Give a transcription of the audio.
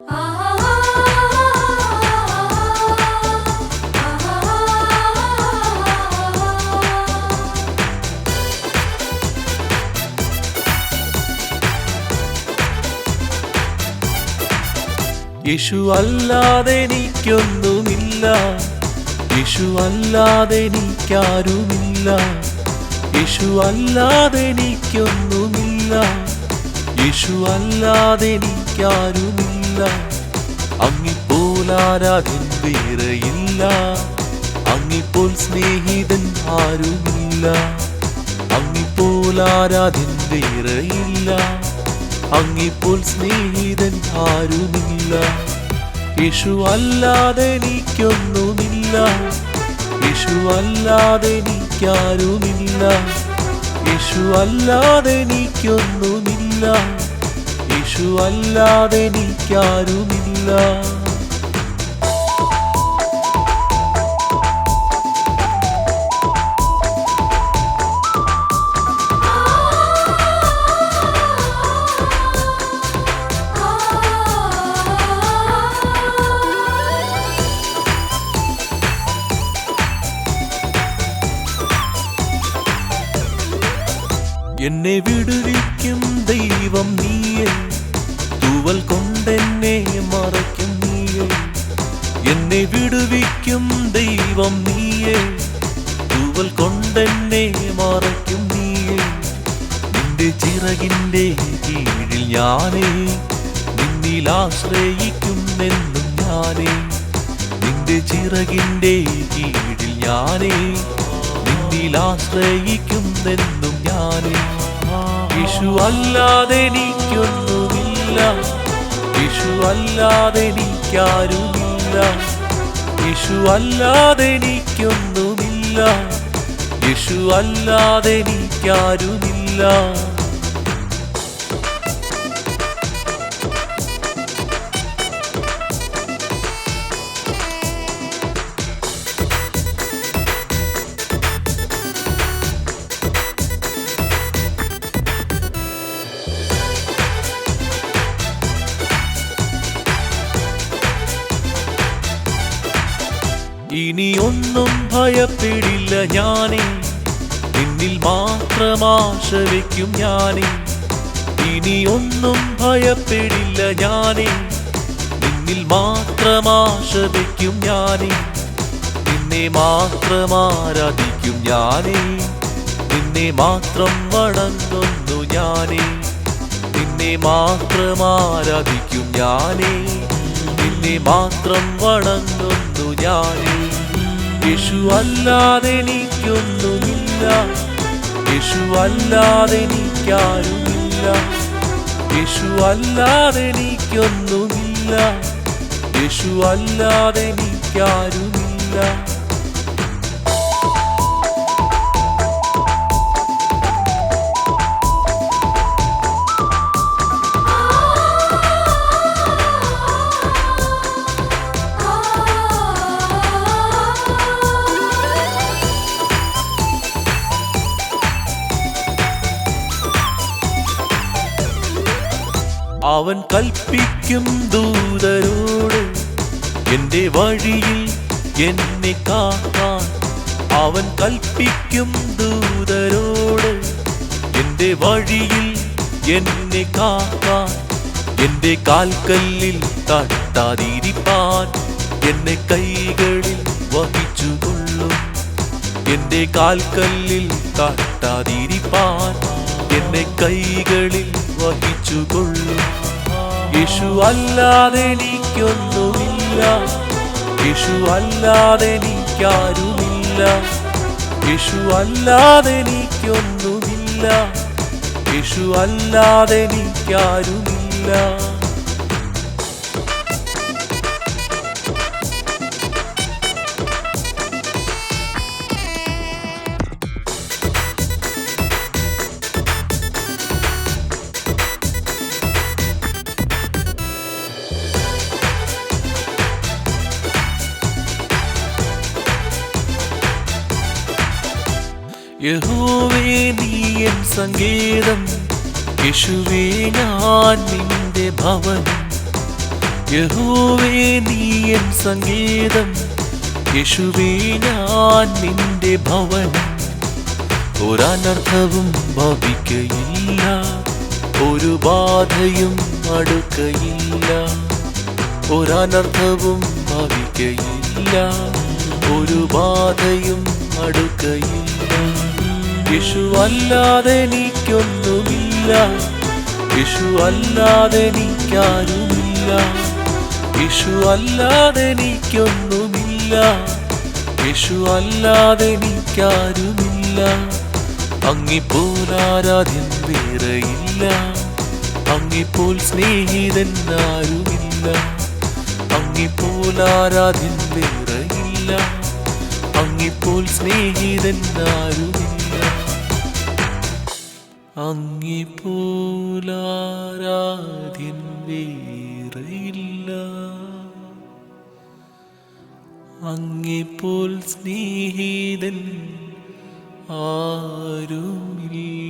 യേശു അല്ലാതെ എനിക്കൊന്നുമില്ല. യേശു അല്ലാതെ എനിക്കാരുമില്ല. യേശു അല്ലാതെ എനിക്കൊന്നുമില്ല. യേശു അല്ലാതെ എനിക്കാരുമില്ല. അങ്ങിപ്പോലാരാധൻ വേറെയില്ല. അങ്ങിപ്പോൾ സ്നേഹിതൻ ആരുമില്ല. അങ്ങിപ്പോലാരാധൻ വേറെയില്ല. അങ്ങിപ്പോൾ സ്നേഹിതൻ ആരുമില്ല. യേശു അല്ലാതെ എനിക്കൊന്നുമില്ല. യേശു അല്ലാതെ എനിക്കാരുമില്ല. യേശു അല്ലാതെ എനിക്കൊന്നുമില്ല. യേശു അല്ലാതെ എനിക്കാരുമില്ല. എന്നെ വിടുവിക്കും ദൈവം നീയെ തൂവൽ കൊണ്ടെന്നെ മറയ്ക്കും നീയേ. എന്നെ വിടുവിക്കും ദൈവം നീയേ. തൂവൽ കൊണ്ടെന്നെ മറയ്ക്കും നീയേ. നിന്റെ ചിറകിന്റെ കീഴിൽ ഞാനേ. നിന്നിൽ ആശ്രയിക്കുന്നെന്നും ഞാനേ. നിന്റെ ചിറകിന്റെ കീഴിൽ ഞാനേ. നിന്നിൽ ആശ്രയിക്കുന്നെന്നും ഞാനേ. യേശു അല്ലാതെ എനിക്കൊന്നുമില്ല യേശു അല്ലാതെ എനിക്കാരുമില്ല. യേശു അല്ലാതെ എനിക്കൊന്നുമില്ല. യേശു അല്ലാതെ എനിക്കാരുമില്ല. ഇനി ഒന്നും ഭയപ്പെടില്ല ഞാനേ. നിന്നിൽ മാത്രം വയ്ക്കും ഞാനേ. ഇനി ഒന്നും ഭയപ്പെടില്ല ഞാനേ. നിന്നിൽ മാത്രം വയ്ക്കും ഞാനേ. നിന്നെ മാത്രം ആരാധിക്കും ഞാനേ. നിന്നെ മാത്രം വണങ്ങുന്നു ഞാനേ. നിന്നെ മാത്രം ആരാധിക്കും ഞാനേ. നിന്നെ മാത്രം വണങ്ങുന്നു ഞാനേ. യേശു അല്ലാതെ എനിക്കൊന്നുമില്ല. യേശു അല്ലാതെ എനിക്കാരുമില്ല. യേശു അല്ലാതെ എനിക്കൊന്നുമില്ല. യേശു അല്ലാതെ എനിക്കാരുമില്ല. അവൻ കൽപ്പിക്കും ദൂതരോട് എന്റെ വഴിയിൽ എന്നെ കാക്കാൻ അവൻ കൽപ്പിക്കും ദൂതരോട് എന്റെ വഴിയിൽ എന്നെ കാക്കാൻ എന്റെ കാൽക്കല്ലിൽ തട്ടാതിരിപ്പാൻ എന്നെ കൈകളിൽ വഹിച്ചുകൊള്ളും എന്റെ കാൽക്കല്ലിൽ തട്ടാതിരിപ്പാൻ എന്നെ കൈകളിൽ വഹിച്ചുകൊള്ളും. യേശു അല്ലാതെ എനിക്കൊന്നുമില്ല. യേശു അല്ലാതെ എനിക്കാരുമില്ല. യേശു അല്ലാതെ എനിക്കൊന്നുമില്ല. യേശു അല്ലാതെ എനിക്കാരുമില്ല. സങ്കേതം. യേശുവേ ഞാൻ നിന്റെ ഭവനം. യഹോവേ നീ എൻ സംഗീതം യേശുവേ ഞാൻ നിന്റെ ഭവനം. ഒരനർത്ഥവും ഭവിക്കയില്ല. ഒരു ബാധയും അടുക്കയില്ല. ഒരനർത്ഥവും ഭവിക്കയില്ല. ഒരു ബാധയും അടുക്കയില്ല. യേശു അല്ലാതെ എനിക്കൊന്നുമില്ല. യേശു അല്ലാതെ എനിക്കാരുമില്ല. യേശു അല്ലാതെ എനിക്കൊന്നുമില്ല. യേശു അല്ലാതെ എനിക്കാരുമില്ല. അങ്ങിപ്പോലാരാധ്യം വേറെയില്ല. അങ്ങിപ്പോൾ സ്നേഹിതൻ ആരുമില്ല അങ്ങിപ്പോലാരാധ്യം വേറെയില്ല. അങ്ങിപ്പോൾ സ്നേഹിതൻ ആരുമില്ല അങ്ങിപ്പോലാരാധ്യൻ വേറെയില്ല അങ്ങിപ്പോൾ സ്നേഹിതൻ ആരുമില്ല.